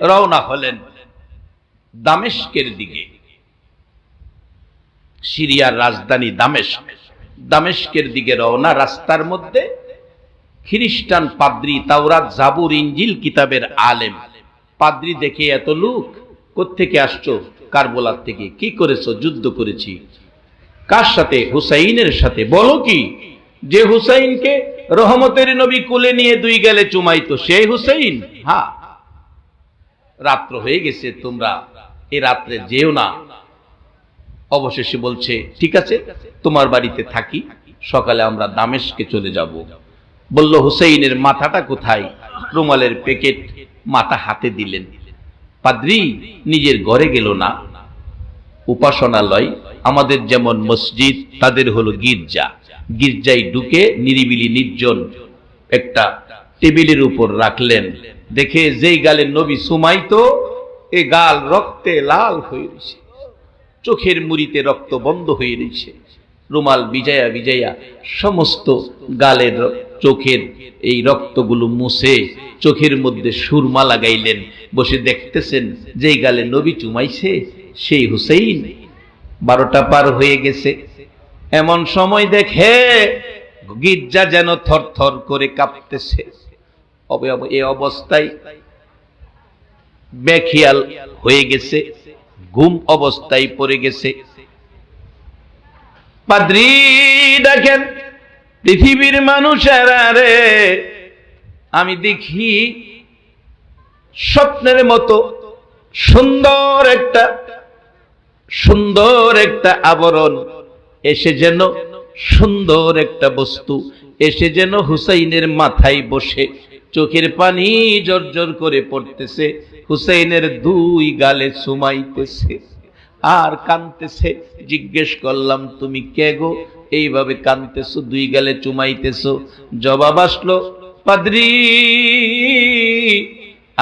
রওনা হলেন দামেস্কের দিকে। সিরিয়ার রাজধানী দামেস্ক। দামেস্কের দিকে রওনা রাস্তার মধ্যে খ্রিস্টান পাদ্রি তাওরাত জাবুর ইঞ্জিল কিতাবের আলেম। পাদ্রি দেখে এত লোক, কোত্থেকে আসছো? কারবোলার থেকে কি করেছ? যুদ্ধ করেছি। কার সাথে? হুসাইনের সাথে। বলো কি? যে হুসাইনকে রহমতের নবী কুলে নিয়ে দুই গেলে চুমাইতো, সেই হুসাইন? হ্যাঁ। রাত্র হয়ে গেছে, তোমরা এ রাত্রে যেও না। অবশেষে বলছে, ঠিক আছে, তোমার বাড়িতে থাকি, সকালে আমরা দামেশকে চলে যাব। বলল, হুসেইনের মাথাটা কোথায়? রুমালের প্যাকেট মাথা হাতে দিলেন। পাদ্রি, নিজের ঘরে গেল না। উপাসনালয়, আমাদের যেমন মসজিদ, তাদের হলো গির্জা। গির্জায় ঢুকে নিরিবিলি নির্জন একটা টেবিলের উপর রাখলেন। দেখে যেই গালে নবী সুমাইতো এ গাল রক্তে লাল হয়ে রয়েছে। চোখের মুড়িতে রক্ত বন্ধ হয়ে রয়েছে। রুমাল বিজয়া বিজয়া সমস্ত গালের চোখের এই রক্তগুলো মুছে চোখের মধ্যে সুরমা লাগাইলেন। বসে দেখতেছেন যেই গালে নবী চুমাইছে, সেই হুসেইন বারোটা পার হয়ে গেছে। এমন সময় দেখে গির্জা যেন থর থর করে কাঁপতেছে। এ অবস্থায় বেখিয়াল হয়ে গেছে ঘুম অবস্থায় পড়ে গেছে। পাদ্রি দেখেন, পৃথিবীর মানুষেরা রে, আমি দেখি স্বপ্নের মতো সুন্দর একটা সুন্দর একটা আবরণ। এসে যেন সুন্দর একটা বস্তু, এসে যেন হুসাইনের মাথায় বসে। চোখের পানি জর্জর করে পড়তেছে, হুসাইনের দুই গালে সুমাইতেছে, আর কানতেছে, জিজ্ঞেস করলাম, তুমি কে গো? এইভাবে কানতেছো, দুই গালে চুমাইতেছো। জবাব আসলো, পাদ্রি,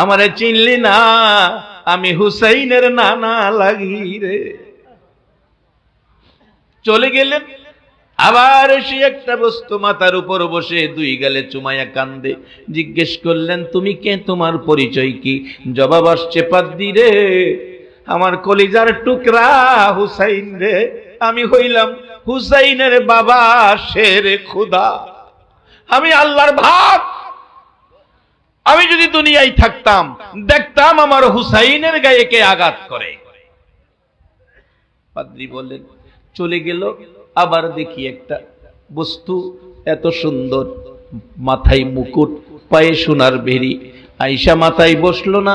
আমারে চিনলি না, আমি হুসাইনের নানা লাগি রে। চলে গেলেন। আবার সে একটা বস্তু মাথার উপর বসে দুই গালে চুমাইয়া কান্দে। জিজ্ঞেস করলেন, তুমি কে? তোমার পরিচয় কি? জবাব আসছে পাদ্দি রে, আমার কলিজার টুকরা হুসাইন রে, আমি হইলাম হুসাইনের বাবা শের খুদা। আমি আল্লাহর ভাত আমি যদি দুনিয়ায় থাকতাম, দেখতাম আমার হুসাইনের গায়ে কে আঘাত করে। পাদ্রি বললেন, চলে গেল আবার দেখি একটা বস্তু এত সুন্দর, মাথায় মুকুট, পায়ে সোনার বেরি আইসা মাথায় বসল না,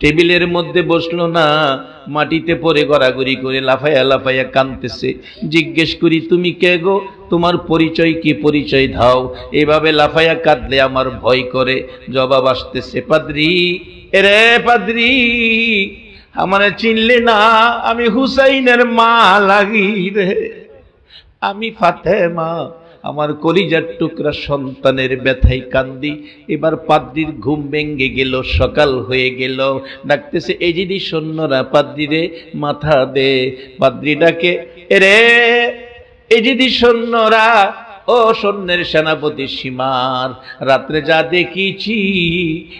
টেবিলের মধ্যে বসল না, মাটিতে পড়ে গড়াগড়ি করে লাফাইয়া লাফাইয়া কানতেছে। জিজ্ঞেস করি, তুমি কে গো? তোমার পরিচয় কি? পরিচয় ধাও এভাবে লাফাইয়া কাঁদলে আমার ভয় করে। জবাব আসতেছে, পাদ্রি, এরে পাদ্রি, আমার চিনলে না, আমি হুসাইনের মা লাগি রে। আমি ফাতেমা, আমার কলিজার টুকরা সন্তানের ব্যথায় কান্দি। এবার পাদ্রির ঘুম ভেঙ্গে গেল, সকাল হয়ে গেল। ডাকতেছে, এই যদি সৈন্যরা পাদ্রিরে মাথা দে। পাদ্রি ডাকে এরে এই যদি সৈন্যরা ও সৈন্যের সেনাপতি সীমার, রাত্রে যা দেখিছি,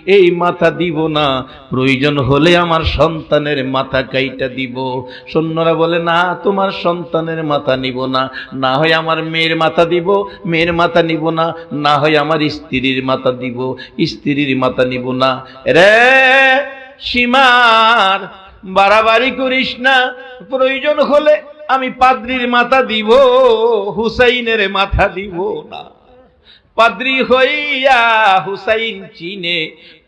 এই মাথা দিব না। প্রয়োজন হলে আমার সন্তানের মাথা কাইটা দিব। সৈন্যরা বলে, না, তোমার সন্তানের মাথা নিব না। না হয় আমার মেয়ের মাথা দিব, মেয়ের মাথা নিব না। না হয় আমার স্ত্রীর মাথা দিব, স্ত্রীর মাথা নিব না। রে সীমার, বাড়াবাড়ি করিস না। প্রয়োজন হলে আমি পাদ্রির মাথা দিব, হুসাইনের মাথা দিব না। পাদ্রি হইয়া হুসাইন চিনে,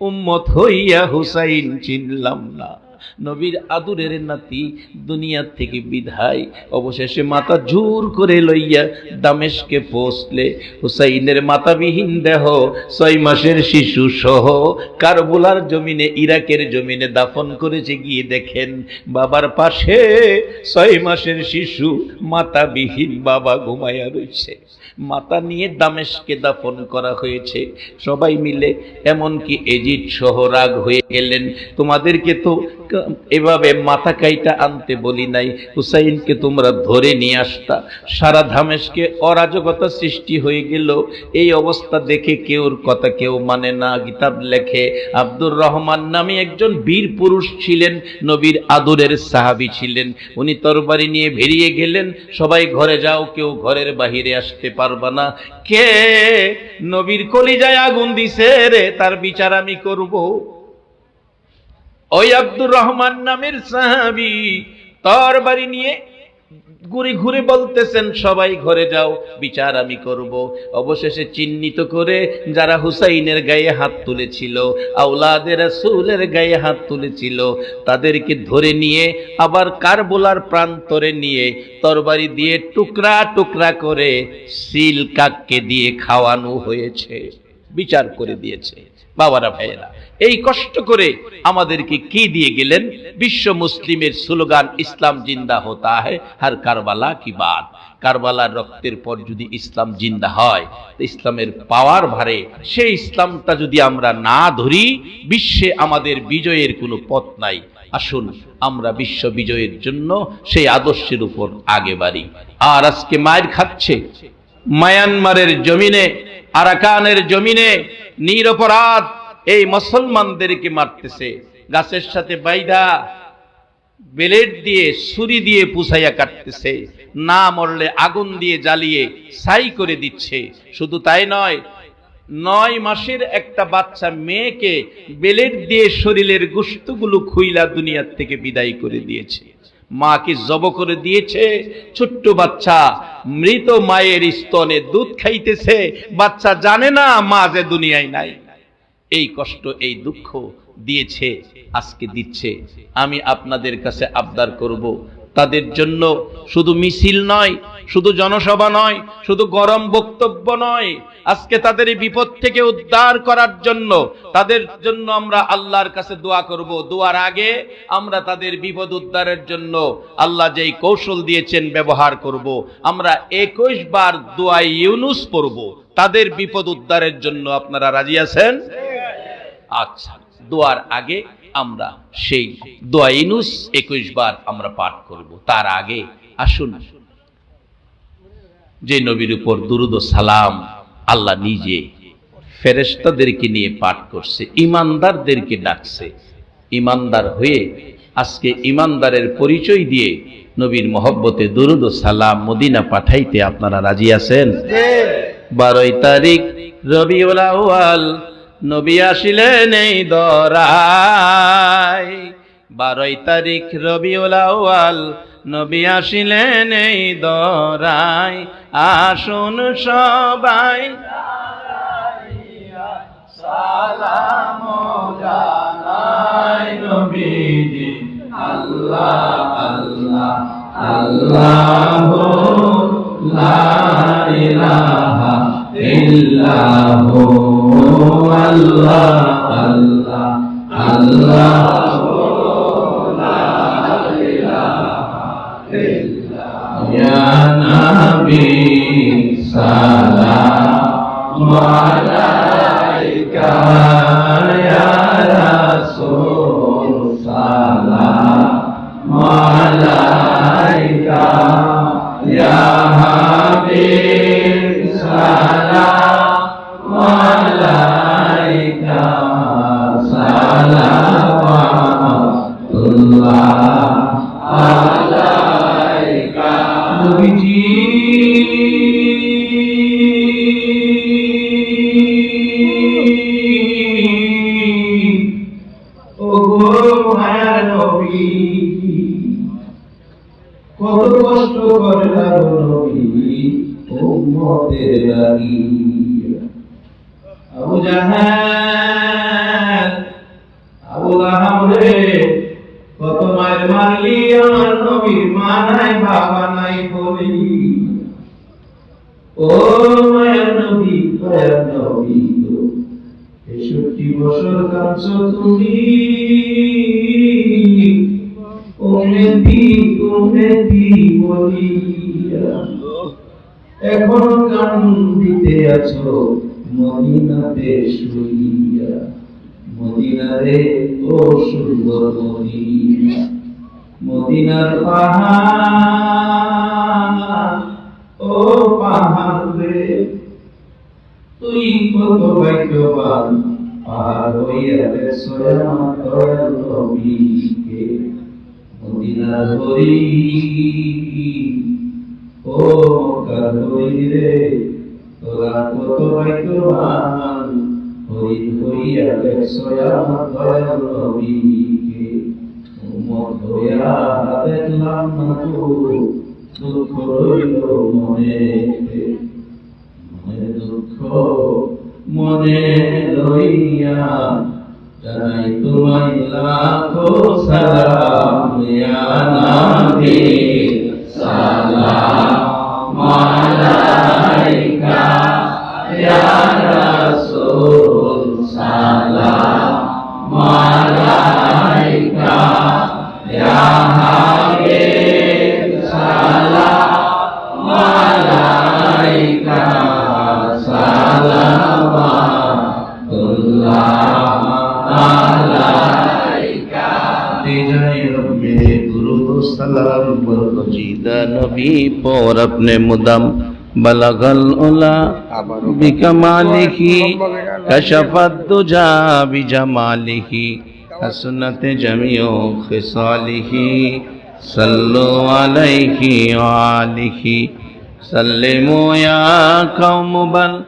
উম্মত হইয়া হুসাইন চিনলাম না। নবীর আদুরের নাতি দুনিয়ার থেকে বিধায় অবশেষে মাথা জোর করে লইয়া দামেশকে পৌঁছলে। হুসাইনের মাতাবিহীন দেহ, ছয় মাসের শিশু সহ কারবুলার জমিনে, ইরাকের জমিনে দাফন করেছে গিয়ে দেখেন, বাবার পাশে ছয় মাসের শিশু মাতাবিহীন বাবা ঘুমাইয়া রয়েছে মাথা নিয়ে দামেশকে দাফন করা হয়েছে। সবাই মিলে এমনকি এজিদ সহ রাগ হয়ে গেলেন। তোমাদেরকে তো এভাবে মাথা কাইটা আনতে বলি নাই। হুসাইনকে তোমরা ধরে নিয়ে আসতা। সারা ধামেশকে অরাজকতা সৃষ্টি হয়ে গেল। এই অবস্থা দেখে কেউর কথা কেউ মানে না। কিতাব লেখে, আব্দুর রহমান নামে একজন বীর পুরুষ ছিলেন। নবীর আদরের সাহাবী ছিলেন। উনি তরবারি নিয়ে বেরিয়ে গেলেন। সবাই ঘরে যাও, কেউ ঘরের বাহিরে আসতে পারবা না। কে নবীর কলিজায় আগুন দিছে রে, তার বিচার আমি করব। ওই আব্দুর রহমান নামের সাহাবি তর বাড়ি নিয়ে ঘুরে ঘুরে বলতেছেন, সবাই ঘরে যাও, বিচার আমি করব। অবশেষে চিহ্নিত করে যারা হুসাইনের গায়ে হাত তুলেছিল আউলাদের রাসূলের গায়ে হাত তুলেছিল, তাদেরকে ধরে নিয়ে আবার কারবুলার প্রান্তরে নিয়ে তরবারি দিয়ে টুকরা টুকরা করে সিল কাককে দিয়ে খাওয়ানো হয়েছে। বিচার করে দিয়েছে। বাবারা, ভাইয়েরা, এই কষ্ট করে আমাদেরকে কি দিয়ে গেলেন? বিশ্ব মুসলিমের স্লোগান, ইসলাম জিন্দা হতা হয় আর কারবালা কি বাদ কারবালার রক্তের পর যদি ইসলাম জিন্দা হয় ইসলামের পাওয়ার ভারে সেই ইসলামটা যদি আমরা না ধরি, বিশ্বে আমাদের বিজয়ের কোনো পথ নাই। আসুন, আমরা বিশ্ব বিজয়ের জন্য সেই আদর্শের উপর আগে বাড়ি। আর আজকে মায়ের খাচ্ছে। মায়ানমারের জমিনে, আরাকানের জমিনে নিরপরাধ এই মুসলমানদেরকে মারতেছে। গাছের সাথে বাইদা বেলেট দিয়ে, ছুরি দিয়ে পুষাইয়া কাটতেছে। না মরলে আগুন দিয়ে জ্বালিয়ে ছাই করে দিচ্ছে। শুধু তাই নয় নয় মাসের একটা বাচ্চা মেয়েকে বেলেট দিয়ে শরীরের গুস্তগুলো খুইলা দুনিয়ার থেকে বিদায় করে দিয়েছে। মাকে জব করে দিয়েছে। ছোট্ট বাচ্চা মৃত মায়ের স্তনে দুধ খাইতেছে। বাচ্চা জানে না মা যে দুনিয়ায় নাই। এই কষ্ট, এই দুঃখ দিয়েছে, আজকে দিচ্ছে। আমি আপনাদের কাছে আবদার করব তাদের জন্য শুধু মিছিল নয়, শুধু জনসভা নয়, শুধু গরম বক্তব্য নয়। আজকে তাদের এই বিপদ থেকে উদ্ধার করার জন্য তাদের জন্য আমরা আল্লাহর কাছে দোয়া করব। দোয়ার আগে আমরা তাদের বিপদ উদ্ধারের জন্য আল্লাহ যেই কৌশল দিয়েছেন ব্যবহার করব। আমরা একুশ বার দোয়া ইউনুস পড়ব। তাদের বিপদ উদ্ধারের জন্য আপনারা রাজি আছেন? আচ্ছা দোয়ার আগে আমরা সেই দোয়া ইনুস একুশ বার আমরা পাঠ করব। তার আগে আসুন যে নবীর উপর দুরুদ সালাম আল্লাহ নিজে ফেরেশতাদেরকে নিয়ে পাঠ করছে ইমানদারদেরকে ডাকছে। ইমানদার হয়ে আজকে ইমানদারের পরিচয় দিয়ে নবীর মহব্বতে দুরুদ সালাম মদিনা পাঠাইতে আপনারা রাজি আছেন? বারোই তারিখ রবিউল আউয়াল নবী আসিলেন এই দরাই বারোই তারিখ রবিউল আউয়াল, নবী আসিলেন এই দরাই আসুন সবাই। সালাম জানাই নবীজি। আল্লাহ আল্লাহ আল্লাহ লা ইলাহা ইল্লাহু আল্লাহ আল্লাহ আল্লাহ Ya Nabi Salam Malaika Ya Nabi উম্মতের লাগি আবু সুন্দর মদিনা মদিনার পাহাড়, ও পাহাড় রে। তুই কত ভাগ্যবান আর হইয়া রে সোয়া তোর মদিনার হরি ও মক্কার হরি রে, তোরা কত ভাগ্যবান। হই হইয়া রে সোয়া তোর নবীকে উম্মত হইয়া দেখলাম না তো মনে লইয়া তোমায় লাখো সালাম और अपने मुदम बलगल उला। कशफत दुजा हसनत जमियो सल्लो या कौम बल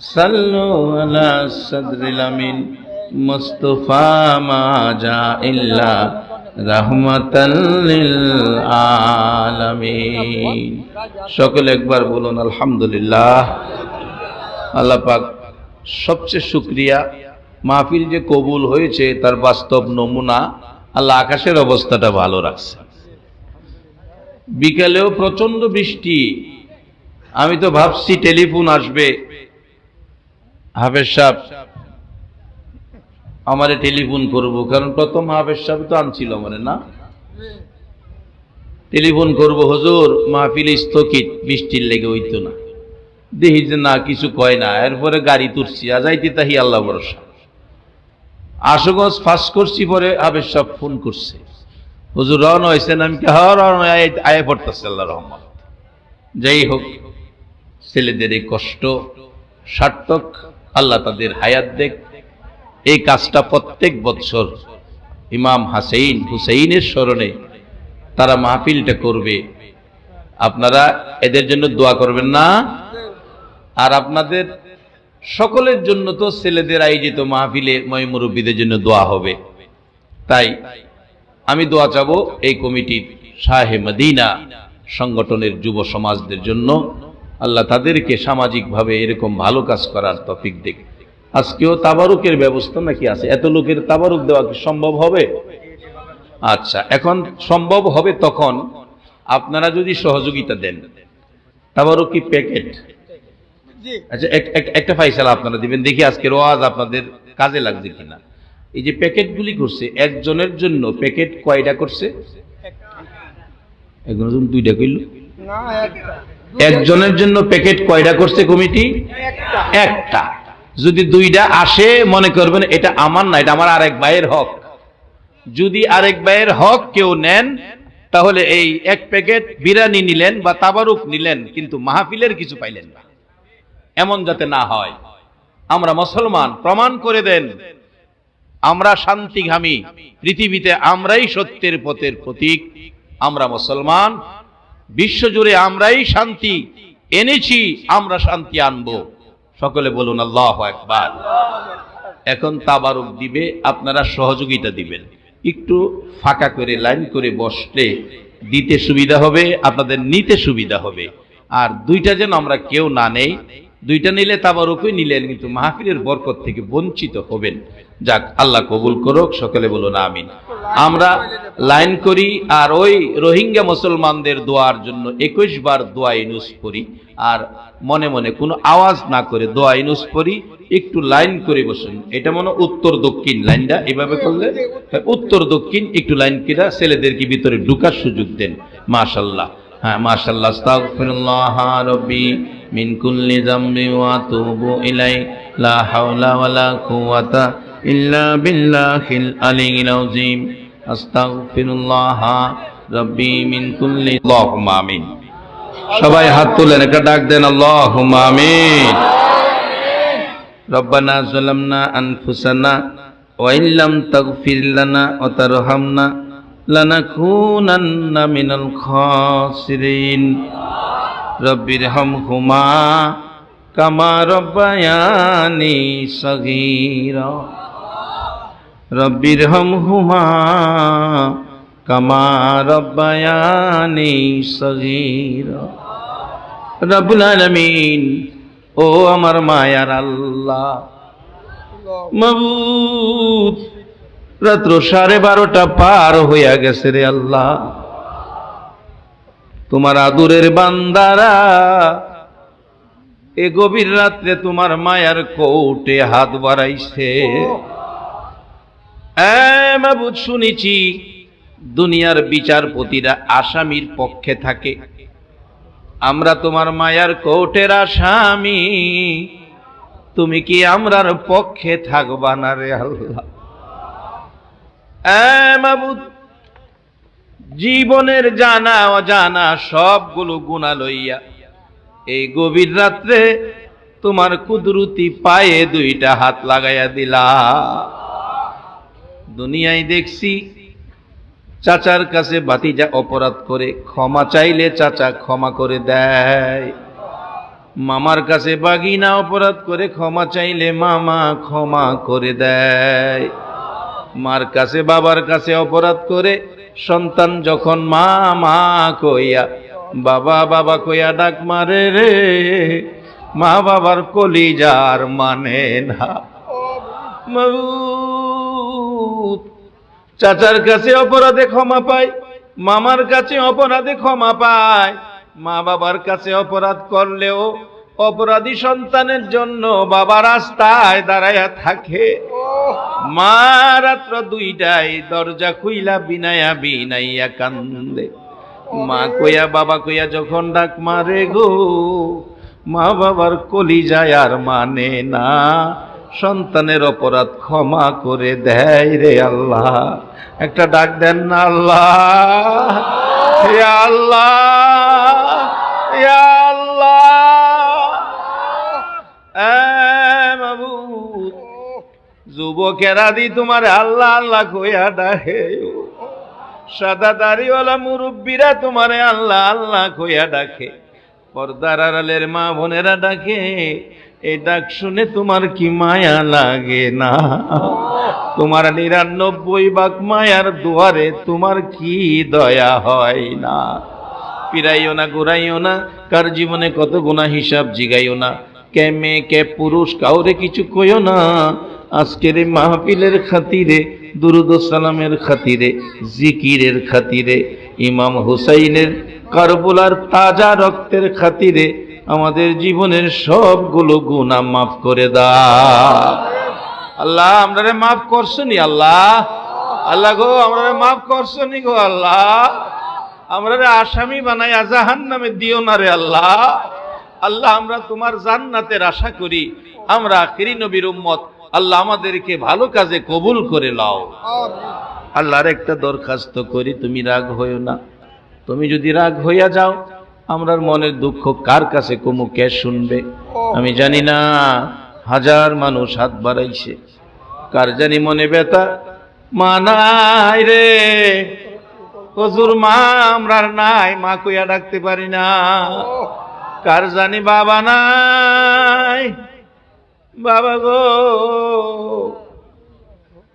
सल्लो अला सदरिल अमीन। मुस्तफ़ा माजा इल्ला আলামিন। সকলে একবার বলুন, আলহামদুলিল্লাহ। আল্লাহ পাক সবচেয়ে শুক্রিয়া। মাহফিল যে কবুল হয়েছে, তার বাস্তব নমুনা আল্লাহ আকাশের অবস্থাটা ভালো রাখছে। বিকালেও প্রচণ্ড বৃষ্টি। আমি তো ভাবছি টেলিফোন আসবে। হাফেজ সাহেব আমারে টেলিফোন করব, কারণ প্রথম হাফেজ সাহেব তো আনছিল আমারে না? টেলিফোন করব, হজুর, মাহফিল স্থগিত, বৃষ্টির লেগে হইতো না। দেখি যে না, কিছু কয় না, এরপরে গাড়ি তুলছি আজাইতে তাহি আল্লাহ ভরসা। আশুগঞ্জ ফাঁস করছি পরে আবেশ সব ফোন করছে। হুজুর, রওনা হয়েছেন আমি কি হ্যাঁ আয়ে পড়তেছে আল্লাহ রহমান যাই হোক, ছেলেদের এই কষ্ট, সার্থক, আল্লাহ তাদের হায়াত দেখ। এই কাজটা প্রত্যেক বৎসর ইমাম হাসেইন হুসেইনের স্মরণে তারা মাহফিলটা করবে। আপনারা এদের জন্য দোয়া করবেন না। আর আপনাদের সকলের জন্য তো ছেলেদের আয়োজিত মাহফিলে ময় মুরব্বীদের জন্য দোয়া হবে। তাই আমি দোয়া চাবো এই কমিটির শাহে মদিনা সংগঠনের যুব সমাজদের জন্য। আল্লাহ তাদেরকে সামাজিকভাবে এরকম ভালো কাজ করার তফিক দেখ আজকেও তাবারুকের ব্যবস্থা নাকি আছে? এত লোকের তাবারুক দেওয়া কি সম্ভব হবে? আচ্ছা এখন সম্ভব হবে তখন আপনারা যদি সহযোগিতা দেন। তাবারুক কি প্যাকেট? আচ্ছা এক- এক- একটা ফাইসালা আপনারা দিবেন দেখি আজকে রোয়াজ আপনাদের কাজে লাগছে কিনা। এই যে প্যাকেটগুলি করছে একজনের জন্য প্যাকেট কয়টা করছে? একজনের জন্য দুইটা কইল। একজনের জন্য প্যাকেট কয়টা করছে কমিটি? একটা। যদি দুইটা আসে, মনে করবেন এটা আমার না, এটা আমার আরেক ভাইয়ের হক। যদি আরেক ভাইয়ের হক কেউ নেন, তাহলে এই এক প্যাকেট বিরিয়ানি নিলেন বা তাবারুক নিলেন, কিন্তু মাহফিলের কিছু পাইলেন না। এমন যাতে না হয়। আমরা মুসলমান, প্রমাণ করে দেন। আমরা শান্তিঘামী পৃথিবীতে আমরাই সত্যের পথের প্রতীক। আমরা মুসলমান। বিশ্বজুড়ে আমরাই শান্তি। এনেছি, আমরা শান্তি আনব। সকলে বলুন, আল্লাহ একবার এখন তাবারুক দিবে, আপনারা সহযোগিতা দিবেন। একটু ফাঁকা করে, লাইন করে বসলে দিতে সুবিধা হবে, আপনাদের নিতে সুবিধা হবে। আর দুইটা যেন আমরা কেউ না নেই, দুইটা নিলে তাবারুকই নিলেন, কিন্তু মাহফিলের বরকত থেকে বঞ্চিত হবেন। যাক আল্লাহ কবুল করুক সকলে বলুন আমিন। আমরা লাইন করি আর ওই রোহিঙ্গা মুসলমানদের দোয়ার জন্য একুশ বার দোয়া ইনুস করি আর মনে মনে কোনো আওয়াজ না করে দোয়া ইনুস করি একটু লাইন করে বসুন। এটা মনে উত্তর দক্ষিণ লাইনটা এভাবে করলে? হ্যাঁ, উত্তর দক্ষিণ একটু লাইন কিনা ছেলেদেরকে ভিতরে ঢুকার সুযোগ দেন। মাশাল্লাহ। হ্যাঁ মাশাআল্লাহ আস্তাগফিরুল্লাহ রাব্বি মিন কুল্লি যামবি ওয়া আতুবু ইলাই লা হাওলা ওয়ালা কুওয়াতা ইল্লা বিল্লাহিল আলিয়্যিল আযীম আস্তাগফিরুল্লাহ রাব্বি মিন কুল্লি আল্লাহুম্মা আমিন সবাই হাত তুলেন একটা ডাক দেন আল্লাহুম্মা আমিন ربنا ظلمنا أنفسنا وإن لم تغفر لنا وترحمنا لنكونن من الخاسرين رب ارحمهما كما ربياني রব্বির হম হুমা কমা রব্বায়ানি সগীর। রব্বুল আলামিন, ও আমার মায়ার আল্লাহ। মবুদ, রাত্র সাড়ে বারোটা পার হইয়া গেছে রে আল্লাহ। তোমার আদুরের বান্দারা, এ গভীর রাত্রে তোমার মায়ার কোটে হাত বাড়াইছে। মাবুদ, শুনেছি। দুনিয়ার বিচারপতিরা আসামির পক্ষে থাকে। আমরা তোমার মায়ার কোর্টের আসামি। তুমি কি আমরার পক্ষে থাকবা না রে আল্লাহ? মাবুদ, জীবনের জানা, অজানা সবগুলো গুণা লইয়া এই গভীর রাত্রে তোমার কুদরতি পায়ে দুইটা হাত লাগাইয়া দিলা দুনিয়ায় দেখছি, চাচার কাছে বাতিজা অপরাধ করে ক্ষমা চাইলে চাচা ক্ষমা করে দেয়। মামার কাছে বাগিনা অপরাধ করে ক্ষমা চাইলে মামা ক্ষমা করে দেয়। মার কাছে বাবার কাছে অপরাধ করে সন্তান যখন মা মা কইয়া, বাবা বাবা কইয়া ডাক মারে রে, মা বাবার কলিজার মানে না। চাচার কাছে অপরাধে ক্ষমা পায়, মামার কাছে অপরাধে ক্ষমা পায়। মা বাবার কাছে অপরাধ করলেও অপরাধী সন্তানের জন্য বাবা রাস্তায় দাঁড়াইয়া থাকে। মা রাত্র দুইটাই দরজা খুইলা বিনায়া বিনাইয়া কান্দে। মা কইয়া, বাবা কইয়া, যখন ডাক মারে গো, মা বাবার কলি যায় আর মানে না। সন্তানের অপরাধ ক্ষমা করে দেয় রে আল্লাহ। একটা ডাক দেন না আল্লাহ। আল্লাহ, ইয়া আল্লাহ। মাবুদ, যুবকেরা দি তোমার আল্লাহ আল্লাহ কইয়া ডাকে। সাদা দাড়িওয়ালা মুরব্বীরা তোমারে আল্লাহ আল্লাহ কইয়া ডাকে। পর্দার আড়ালের মা বোনেরা ডাকে। এই ডাক শুনে তোমার কি মায়া লাগে না? তোমার নিরানব্বই বাক মায়ার দুয়ারে তোমার কি দয়া হয় না? পিরাইও না ঘুরাইও না, কার জীবনে কত গুণা হিসাব জিগাইও না? কে মেয়ে, কে পুরুষ, কাউরে কিছু কইও না। আজকের মাহফিলের খাতিরে, দুরুদ সালামের খাতিরে, জিকিরের খাতিরে, ইমাম হুসাইনের কারবুলার তাজা রক্তের খাতিরে আমাদের জীবনের সবগুলো গুনাহ মাফ করে দা আল্লাহ, আমরারে মাফ করছনি আল্লাহ? আল্লাহ গো, আমরারে মাফ করছনি গো আল্লাহ? আমরারে আসামি বানাই জাহান নামে দিও না রে আল্লাহ। আল্লাহ, আমরা তোমার জান্নাতের আশা করি। আমরা আখিরি নবীর উম্মত। আল্লাহ, আমাদেরকে ভালো কাজে কবুল করে লাও আল্লাহর একটা দরখাস্ত করি, তুমি রাগ হইও না। তুমি যদি রাগ হইয়া যাও আমরার মনের দুঃখ কার কাছে কমু কে শুনবে? আমি জানি না হাজার মানুষ হাত বাড়াইছে। কার জানি মনে ব্যথা? মা নাই রে। হজুর মা আমরার নাই মা কইয়া ডাকতে পারি না। কার জানি বাবা নাই? বাবা গো।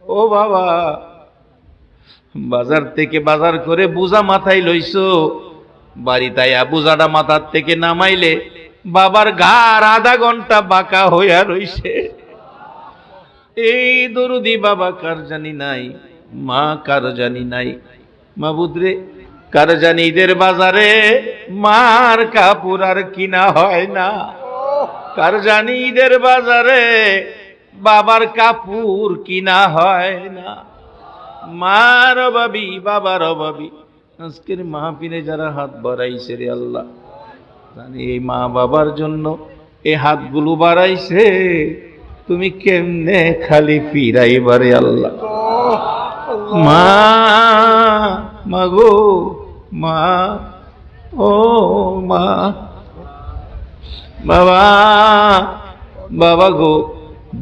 ও বাবা বাজার থেকে বাজার করে বুঝা মাথায় লইছো। বাড়ি তাইয়া বুঝাটা মাথার থেকে নামাইলে বাবার ঘাড় আধা ঘণ্টা বাঁকা হইয়া রইছে। এই দরুদি বাবা কার জানি নাই, মা কার জানি নাই? মাবুদরে কার জানি ঈদের বাজারে মার কাপড় আর কিনা হয় না? কার জানি ঈদের বাজারে বাবার কাপড় কিনা হয় না? মার অভাবী, বাবার অভাবী। আজকের মাহফিলে যারা হাত বাড়াইছে রে আল্লাহ, জানি এই মা বাবার জন্য এই হাতগুলো বাড়াইছে, তুমি কেমনে খালি ফিরাইবারে আল্লাহ? মা মাগো মা, ও মা, বাবা বাবা গো,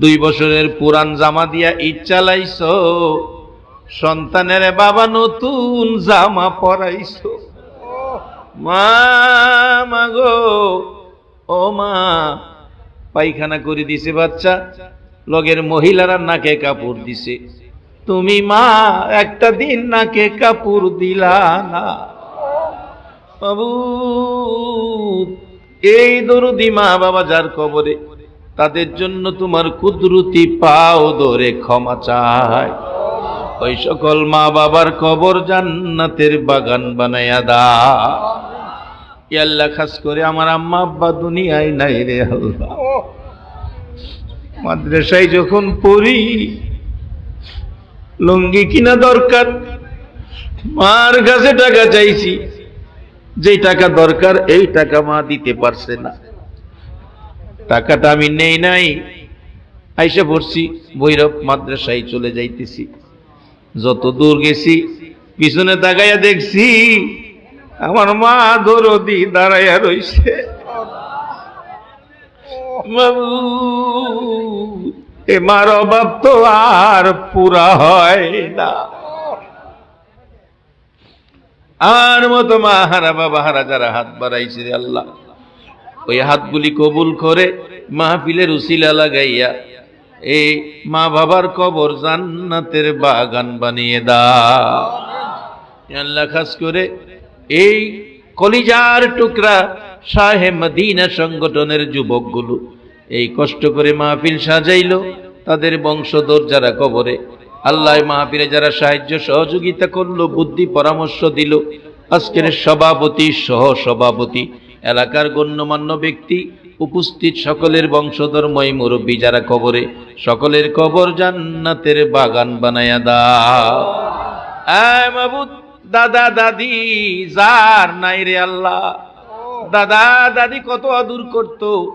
দুই বছরের পুরান জামা দিয়া ঈদ চালাইছো। সন্তানের বাবা নতুন জামা পরাইছো। মা গো, ও মা, পায়খানা করে দিছে বাচ্চা, লগের মহিলারা নাকে কাপড় দিছে। তুমি মা, একটা দিন নাকে কাপড় দিলা না। বাবু, এই দরদি মা বাবা যার কবরে, তাদের জন্য তোমার কুদরতি পাও ধরে ক্ষমা চায়। ওই সকল মা বাবার কবর জান্নাতের বাগান বানাইয়া দা। ই আল্লাহ, খাস করে আমার আম্মা আব্বা দুনিয়ায় নাই রে আল্লাহ। মাদ্রাসায় যখন পড়ি, লুঙ্গি কিনা দরকার, মার কাছে টাকা চাইছি যেই টাকা দরকার, এই টাকা মা দিতে পারছে না। টাকাটা আমি নেই নাই, আইসা পড়ছি, ভৈরব মাদ্রাসায় চলে যাইতেছি। যত দূর গেছি, পিছনে তাকাইয়া দেখছি, আমার মা দরদি দাঁড়াইয়া রইছে। বাবু, এ মার অভাব তো আর পুরা হয় না। আর মতো মা, হারা বাবা, হারা যারা হাত বাড়াইছে আল্লাহ। ওই হাতগুলি কবুল করে মাহফিলের উসিলা লাগাইয়া এই মা বাবার কবর জান্নাতের বাগান বানিয়ে দা আল্লাহ, খাস করে এই কলিজার টুকরা শাহে মদিনা সংগঠনের যুবকগুলো এই কষ্ট করে মাহফিল সাজাইলো, তাদের বংশধর যারা কবরে, আল্লাহ মাহফিলে যারা সাহায্য সহযোগিতা করল, বুদ্ধি পরামর্শ দিল, আজকের সভাপতি সহ সভাপতি এলাকার গণ্যমান্য ব্যক্তি, উপস্থিত সকলের বংশধর্ময় মুরব্বী যারা কবরে, সকলের কবর জান্নাতের বাগান বানায়া আয় দাদা, দাদি, যার নাই রে আল্লাহ। দাদা, দাদি কত আদর করত,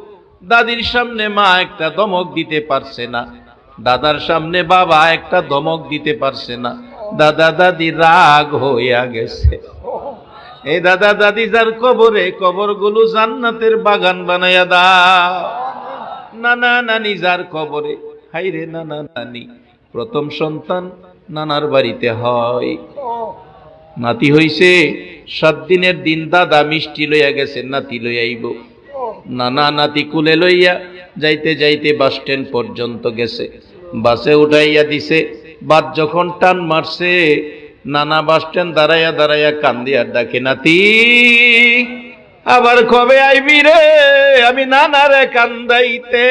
দাদির সামনে মা একটা দমক দিতে পারছে না। দাদার সামনে বাবা একটা দমক দিতে পারছে না। দাদা, দাদি রাগ হইয়া গেছে। এই দাদা দাদি যার কবরে কবরগুলো জান্নাতের বাগান বানাইয়া দাও। নানা নানি যার কবরে হাই রে নানা নানি, প্রথম সন্তান নানার বাড়িতে হয়। নাতি হইছে, সাত দিনের দিন দাদা মিষ্টি লইয়া গেছে, নাতি লইয়াইব নানা নাতি কুলে লইয়া যাইতে যাইতে বাস স্ট্যান্ড পর্যন্ত গেছে। বাসে উঠাইয়া দিছে বাদ যখন টান মারছে নানা বাস স্ট্যান্ড দাঁড়াইয়া দাঁড়াইয়া কান্দিয়ার ডাকে নাতি আবার কবে আইবি রে? আমি নানারে কান্দাইতে।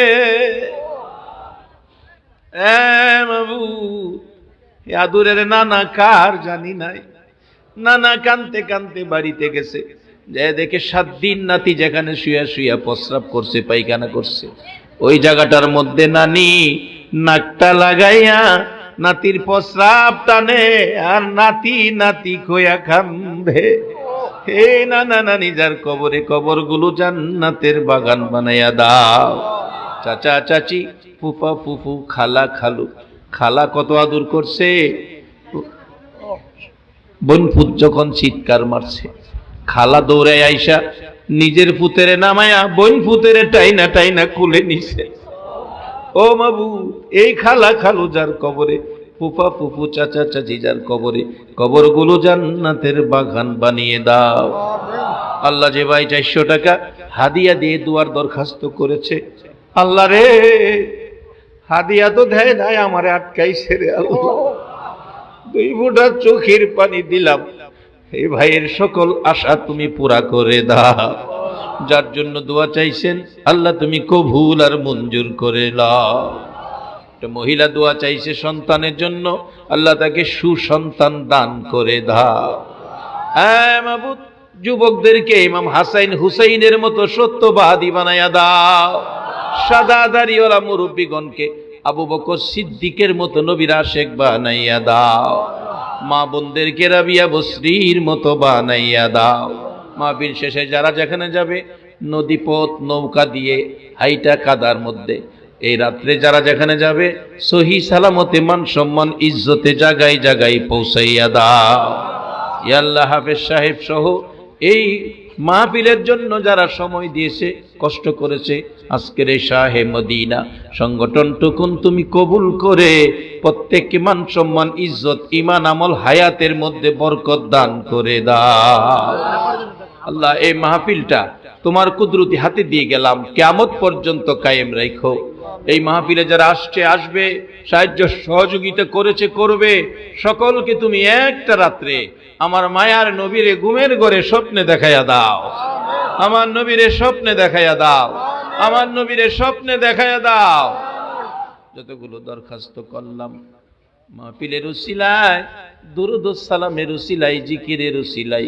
এ বাবু আদুরের নানা কার জানি নাই। নানা কানতে কানতে বাড়িতে গেছে। যে দেখে সাত দিন নাতি যেখানে শুয়া শুয়া প্রস্রাব করছে, পায়খানা করছে। ওই জায়গাটার মধ্যে নানি নাকটা লাগাইয়া নাতির প্রস্রাব টানে, আর নাতি নাতি কইয়া কান্দে। হে নানা নানি, যার কবরে কবরগুলো জান্নাতের বাগান বানাইয়া দাও। চাচা, চাচি, ফুফা, ফুফু, খালা, খালু, খালা কত আদর করছে? বনফুত যখন চিৎকার মারছে, খালা দৌড়ে আইসা নিজের ফুতেরে নামায়া বন ফুতেরে টাইনা টাইনা খুলে নিছে। ও মাবু, এই খালা খালু যার কবরে, ফুফা ফুফু চাচা চাচি যার কবরে, কবরগুলো জান্নাতের বাগান বানিয়ে দাও। আল্লাহ যে ভাই চারশো টাকা হাদিয়া দিয়ে দুয়ার দরখাস্ত করেছে। আল্লাহ রে, হাদিয়া তো দেয় নাই আমারে আটকাইছে রে আল্লাহ। দুই ফুটা চোখের পানি দিলাম। এই ভাইয়ের সকল আশা তুমি পুরা করে দাও। যার জন্য দোয়া চাইছেন, আল্লাহ তুমি কবুল আর মঞ্জুর করে লাও মহিলা দোয়া চাইছে সন্তানের জন্য, আল্লাহ তাকে সুসন্তান দান করে দাও। হ্যাঁ যুবকদেরকে ইমাম হাসাইন হুসাইনের মতো সত্যবাদী বানায়া দাও। সাদা দাড়িওয়ালা মুরব্বীগণকে আবু বকর সিদ্দিকের মতো নবীরা শেখ বানাইয়া দাও। মা বোনদেরকে রাবিয়া বসরির মতো বানাইয়া দাও। মাহফিল শেষে যারা যেখানে যাবে, নদীপথ, নৌকা দিয়ে হাইটা কাদার মধ্যে। এই রাত্রে যারা যেখানে যাবে, সহি সালামতে মান সম্মান, ইজ্জতে জাগাই জাগাই পৌঁছাইয়া দাও। ইয়াল্লাহ হাফেজ সাহেব সহ, এই মাহফিলের জন্য যারা সময় দিয়েছে, কষ্ট করেছে, আজকের এই শাহে মদিনা সংগঠনটুকুন তুমি কবুল করে প্রত্যেককে মান সম্মান, ইজ্জত ইমান আমল, হায়াতের মধ্যে বরকত দান করে দাও। আল্লাহ, এই মাহফিলটা তোমার কুদরতি হাতে দিয়ে গেলাম। কেমত পর্যন্ত কায়েম রেখো। এই মাহফিলে যারা আসছে, আসবে, সাহায্য সহযোগিতা করেছে, করবে, সকলকে তুমি একটা রাত্রে আমার মায়ার নবীরে ঘুমের ঘরে স্বপ্নে দেখাইয়া দাও। আমার নবীরে স্বপ্নে দেখাইয়া দাও। আমার নবীরে স্বপ্নে দেখাইয়া দাও। যতগুলো দরখাস্ত করলাম, মাহফিলের উসিলায়, দুরুদ সালামের উসিলাই জিকিরের উসিলাই